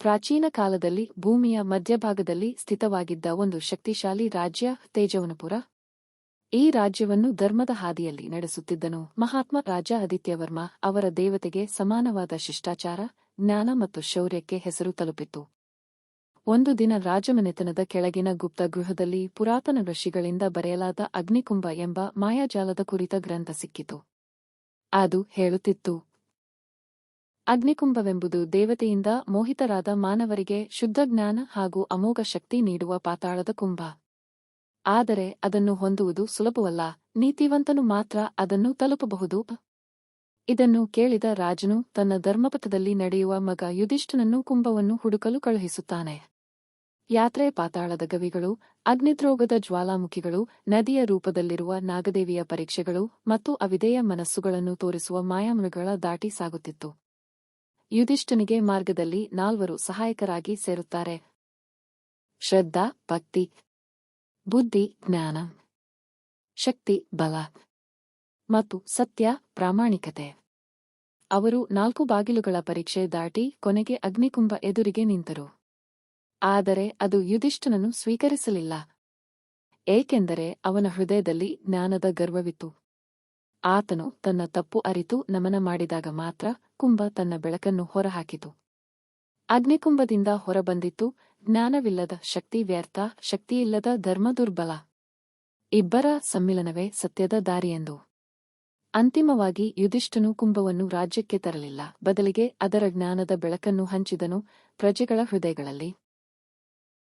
ಪ್ರಾಚೀನ ಕಾಲದಲ್ಲಿ ಭೂಮಿಯ ಮಧ್ಯಭಾಗದಲ್ಲಿ ಸ್ಥಿತವಾಗಿದ್ದ ಒಂದು ಶಕ್ತಿಶಾಲಿ ರಾಜ್ಯ ತೇಜವನಪುರ. ಈ ರಾಜ್ಯವನ್ನು ಧರ್ಮದ ಹಾದಿಯಲ್ಲಿ ನಡೆಸುತ್ತಿದ್ದನು ಮಹಾತ್ಮ ರಾಜ ಆದಿತ್ಯವರ್ಮ ಅವರ ದೇವತೆಗೆ ಸಮಾನವಾದ ಶಿಷ್ಟಾಚಾರ, ಜ್ಞಾನ ಮತ್ತು ಶೌರ್ಯಕ್ಕೆ ಹೆಸರು ತಲುಪಿತು ಒಂದು ದಿನ ರಾಜಮನೆತನದ ಕೆಳಗಿನ ಗುಪ್ತ ಗೃಹದಲ್ಲಿ ಪುರಾತನ ಋಷಿಗಳಿಂದ ಬರೆಯಲಾದ ಅಗ್ನಿಕುಂಭ ಎಂಬ ಮಾಯಾಜಾಲದ ಕುರಿತ ಗ್ರಂಥ ಸಿಕ್ಕಿತು. ಅದು ಹೇಳುತ್ತಿತ್ತು ಅಗ್ನಿಕುಂಭವೆಂಬುದು ದೇವತೆಯಿಂದ ಮೋಹಿತರಾದ ಮಾನವರಿಗೆ ಶುದ್ಧ ಜ್ಞಾನ ಹಾಗೂ ಅಮೋಘ ಶಕ್ತಿ ನೀಡುವ ಪಾತಾಳದ ಕುಂಭ. ಆದರೆ ಅದನ್ನು ಹೊಂದುವುದು ಸುಲಭವಲ್ಲ, ನೀತಿವಂತನು ಮಾತ್ರ ಅದನ್ನು ತಲುಪಬಹುದು. ಇದನ್ನು ಕೇಳಿದ ರಾಜನು ತನ್ನ ಧರ್ಮಪಥದಲ್ಲಿ ನಡೆಯುವ ಮಗ ಯುಧಿಷ್ಠನನ್ನು ಕುಂಭವನ್ನು ಹುಡುಕಲು ಕಳುಹಿಸುತ್ತಾನೆ. ಯಾತ್ರೆ ಪಾತಾಳದ ಗವಿಗಳು, ಅಗ್ನಿದ್ರೋಗದ ಜ್ವಾಲಾಮುಖಿಗಳು, ನದಿಯ ರೂಪದಲ್ಲಿರುವ ನಾಗದೇವಿಯ ಪರೀಕ್ಷೆಗಳು ಮತ್ತು ಅವಿಧೇಯ ಮನಸ್ಸುಗಳನ್ನು ತೋರಿಸುವ ಮಾಯಾಮೃಗಗಳ ದಾಟಿ ಸಾಗುತ್ತಿತ್ತು. ಯುಧಿಷ್ಠನಿಗೆ ಮಾರ್ಗದಲ್ಲಿ ನಾಲ್ವರು ಸಹಾಯಕರಾಗಿ ಸೇರುತ್ತಾರೆ. ಶ್ರದ್ಧಾ, ಭಕ್ತಿ, ಬುದ್ಧಿ, ಜ್ಞಾನ, ಶಕ್ತಿ, ಬಲ ಮತ್ತು ಸತ್ಯ, ಪ್ರಾಮಾಣಿಕತೆ. ಅವರು ನಾಲ್ಕು ಬಾಗಿಲುಗಳ ಪರೀಕ್ಷೆ ದಾಟಿ ಕೊನೆಗೆ ಅಗ್ನಿಕುಂಭ ಎದುರಿಗೆ ನಿಂತರು. ಆದರೆ ಅದು ಯುಧಿಷ್ಠನನ್ನು ಸ್ವೀಕರಿಸಲಿಲ್ಲ. ಏಕೆಂದರೆ ಅವನ ಹೃದಯದಲ್ಲಿ ಜ್ಞಾನದ ಗರ್ವವಿತ್ತು. ಆತನು ತನ್ನ ತಪ್ಪು ಅರಿತು ನಮನ ಮಾಡಿದಾಗ ಮಾತ್ರ ಕುಂಭ ತನ್ನ ಬೆಳಕನ್ನು ಹೊರಹಾಕಿತು. ಅಗ್ನಿಕುಂಭದಿಂದ ಹೊರಬಂದಿತ್ತು, ಜ್ಞಾನವಿಲ್ಲದ ಶಕ್ತಿ ವ್ಯರ್ಥ, ಶಕ್ತಿಯಿಲ್ಲದ ಧರ್ಮ ದುರ್ಬಲ. ಇಬ್ಬರ ಸಮ್ಮಿಲನವೇ ಸತ್ಯದ ದಾರಿಯೆಂದು. ಅಂತಿಮವಾಗಿ ಯುಧಿಷ್ಠನು ಕುಂಭವನ್ನು ರಾಜ್ಯಕ್ಕೆ ತರಲಿಲ್ಲ, ಬದಲಿಗೆ ಅದರ ಜ್ಞಾನದ ಬೆಳಕನ್ನು ಹಂಚಿದನು ಪ್ರಜೆಗಳ ಹೃದಯಗಳಲ್ಲಿ.